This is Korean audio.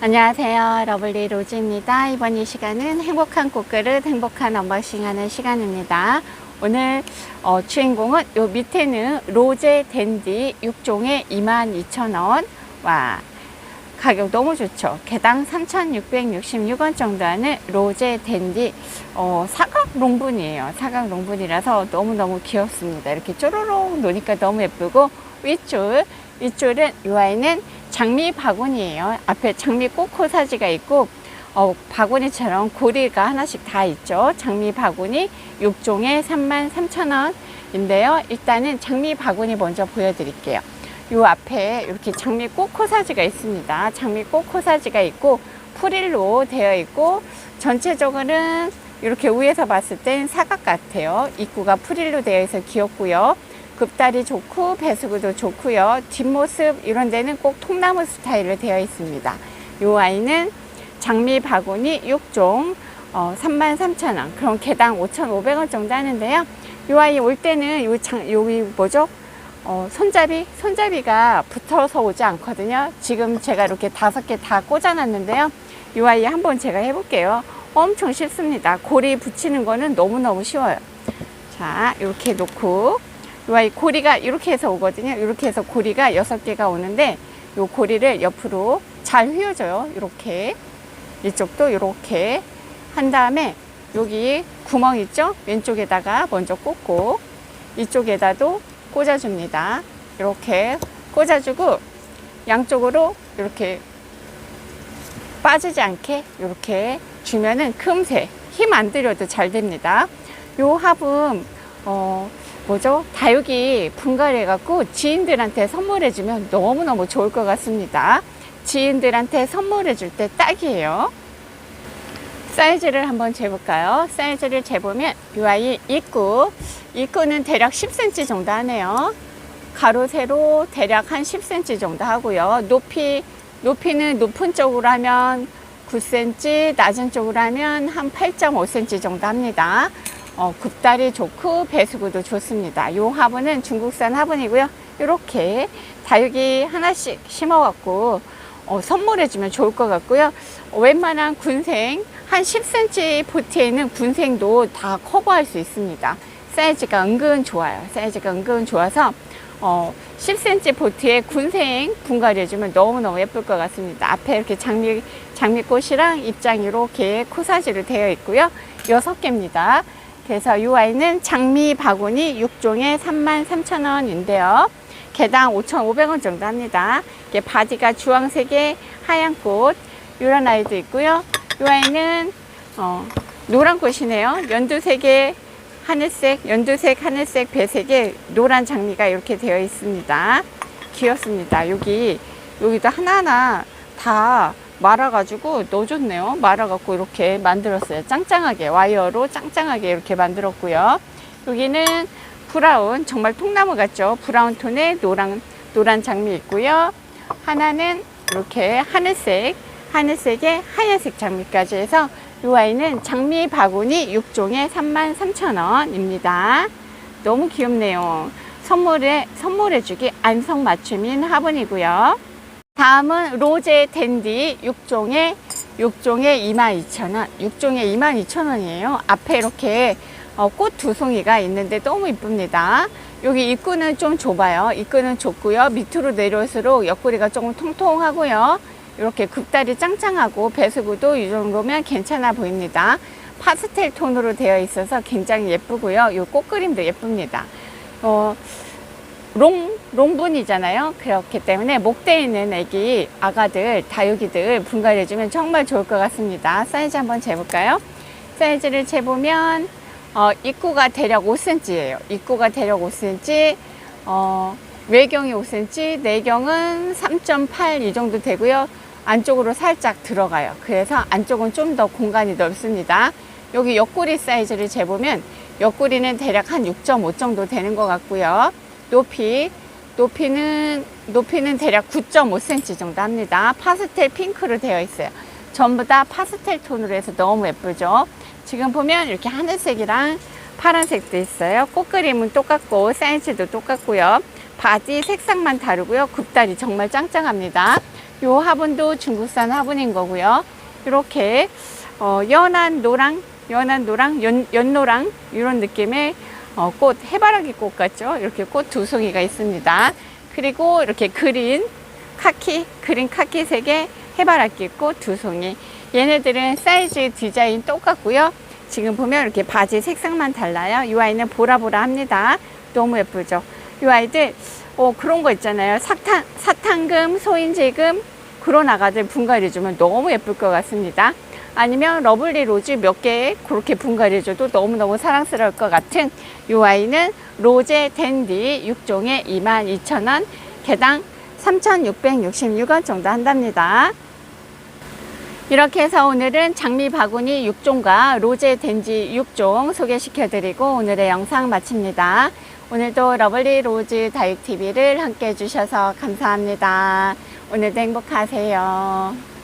안녕하세요. 러블리 로즈입니다. 이번 이 시간은 행복한 꽃그릇, 행복한 언박싱 하는 시간입니다. 오늘 어, 주인공은 요 밑에는 로제 댄디 6종에 22,000원. 와, 가격 너무 좋죠. 개당 3,666원 정도 하는 로제 댄디 어, 사각 롱분이에요. 사각 롱분이라서 너무너무 귀엽습니다. 이렇게 쪼로록 노니까 너무 예쁘고 위쪽, 위쪽은 이 아이는 장미 바구니예요. 앞에 장미 꽃코 사지가 있고 어, 바구니처럼 고리가 하나씩 다 있죠. 장미 바구니 6종에 33,000원인데요. 일단은 장미 바구니 먼저 보여드릴게요. 요 앞에 이렇게 장미 꽃코 사지가 있습니다. 장미 꽃코 사지가 있고 프릴로 되어 있고 전체적으로는 이렇게 위에서 봤을 땐 사각 같아요. 입구가 프릴로 되어 있어 귀엽고요. 급다리 좋고 배수구도 좋고요. 뒷모습 이런 데는 꼭 통나무 스타일로 되어 있습니다. 요 아이는 장미 바구니 6종 어, 33,000원. 그럼 개당 5,500원 정도 하는데요. 요 아이 올 때는 요 장, 여기 뭐죠? 어, 손잡이? 손잡이가 붙어서 오지 않거든요. 지금 제가 이렇게 다섯 개 다 꽂아놨는데요. 이 아이 한번 제가 해볼게요. 엄청 쉽습니다. 고리 붙이는 거는 너무너무 쉬워요. 자, 이렇게 놓고, 이 고리가 이렇게 해서 오거든요. 이렇게 해서 고리가 여섯 개가 오는데, 이 고리를 옆으로 잘 휘어줘요. 이렇게. 이쪽도 이렇게 한 다음에 여기 구멍 있죠? 왼쪽에다가 먼저 꽂고, 이쪽에다도 꽂아줍니다. 이렇게 꽂아주고 양쪽으로 이렇게 빠지지 않게 이렇게 주면은 금세 힘 안 들여도 잘 됩니다. 요 화분 어 뭐죠? 다육이 분갈이 해갖고 지인들한테 선물해주면 너무너무 좋을 것 같습니다. 지인들한테 선물해줄 때 딱이에요. 사이즈를 한번 재볼까요? 사이즈를 재보면 이 아이 입구 입구는 대략 10cm 정도 하네요. 가로 세로 대략 한 10cm 정도 하고요. 높이 높이는 높은 쪽으로 하면 9cm, 낮은 쪽으로 하면 한 8.5cm 정도 합니다. 어, 굽다리 좋고 배수구도 좋습니다. 이 화분은 중국산 화분이고요. 이렇게 다육이 하나씩 심어갖고 어, 선물해주면 좋을 것 같고요. 어, 웬만한 군생 한 10cm 포트에 있는 군생도 다 커버할 수 있습니다. 사이즈가 은근 좋아요. 사이즈가 은근 좋아서 어, 10cm 포트에 군생 분갈이 해주면 너무너무 예쁠 것 같습니다. 앞에 이렇게 장미, 장미꽃이랑 입장 이렇게 코사지로 되어 있고요. 6개입니다. 그래서 이 아이는 장미 바구니 6종에 33,000원인데요. 개당 5,500원 정도 합니다. 이게 바디가 주황색에 하얀 꽃 이런 아이도 있고요. 이 아이는 어, 노란 꽃이네요. 연두색에 하늘색, 연두색, 하늘색, 배색에 노란 장미가 이렇게 되어 있습니다. 귀엽습니다. 여기 여기도 하나하나 다 말아가지고 넣어줬네요. 말아갖고 이렇게 만들었어요. 짱짱하게 와이어로 짱짱하게 이렇게 만들었고요. 여기는 브라운 정말 통나무 같죠. 브라운 톤의 노란 노란 장미 있고요. 하나는 이렇게 하늘색 하늘색에 하얀색 장미까지 해서 이 아이는 장미 바구니 6종에 33,000원입니다. 너무 귀엽네요. 선물에 선물해주기 안성 맞춤인 화분이고요. 다음은 로제 댄디 6종에 6종에 22,000원. 6종에 22,000원이에요. 앞에 이렇게 어, 꽃두 송이가 있는데 너무 이쁩니다. 여기 입구는 좀 좁아요. 입구는 좁고요. 밑으로 내려올수록 옆구리가 조금 통통하고요. 이렇게 급다리 짱짱하고 배수구도 이 정도면 괜찮아 보입니다. 파스텔 톤으로 되어 있어서 굉장히 예쁘고요. 이 꽃 그림도 예쁩니다. 어, 롱, 롱분이잖아요. 그렇기 때문에 목대에 있는 애기, 아가들, 다육이들 분갈해주면 정말 좋을 것 같습니다. 사이즈 한번 재볼까요? 사이즈를 재보면, 어, 입구가 대략 5cm예요. 입구가 대략 5cm, 어, 외경이 5cm, 내경은 3.8 이 정도 되고요. 안쪽으로 살짝 들어가요. 그래서 안쪽은 좀 더 공간이 넓습니다. 여기 옆구리 사이즈를 재보면 옆구리는 대략 한 6.5 정도 되는 것 같고요. 높이, 높이는, 높이는 대략 9.5cm 정도 합니다. 파스텔 핑크로 되어 있어요. 전부 다 파스텔 톤으로 해서 너무 예쁘죠? 지금 보면 이렇게 하늘색이랑 파란색도 있어요. 꽃그림은 똑같고 사이즈도 똑같고요. 바디 색상만 다르고요. 굽다리 정말 짱짱합니다. 요 화분도 중국산 화분인 거고요. 이렇게 어, 연한 노랑, 연한 노랑, 연, 연노랑 이런 느낌의 어, 꽃, 해바라기 꽃 같죠? 이렇게 꽃 두 송이가 있습니다. 그리고 이렇게 그린 카키, 그린 카키색의 해바라기 꽃 두 송이. 얘네들은 사이즈 디자인 똑같고요. 지금 보면 이렇게 바지 색상만 달라요. 이 아이는 보라보라 합니다. 너무 예쁘죠? 이 아이들 어, 그런 거 있잖아요. 사탕, 사탕금, 소인지금 그런 아가들 분갈이 주면 너무 예쁠 것 같습니다. 아니면 러블리 로즈 몇 개 그렇게 분갈이 줘도 너무너무 사랑스러울 것 같은 이 아이는 로제 댄디 6종에 22,000원, 개당 3,666원 정도 한답니다. 이렇게 해서 오늘은 장미 바구니 6종과 로제 덴지 6종 소개시켜 드리고 오늘의 영상 마칩니다. 오늘도 러블리 로즈 다육TV를 함께 해주셔서 감사합니다. 오늘도 행복하세요.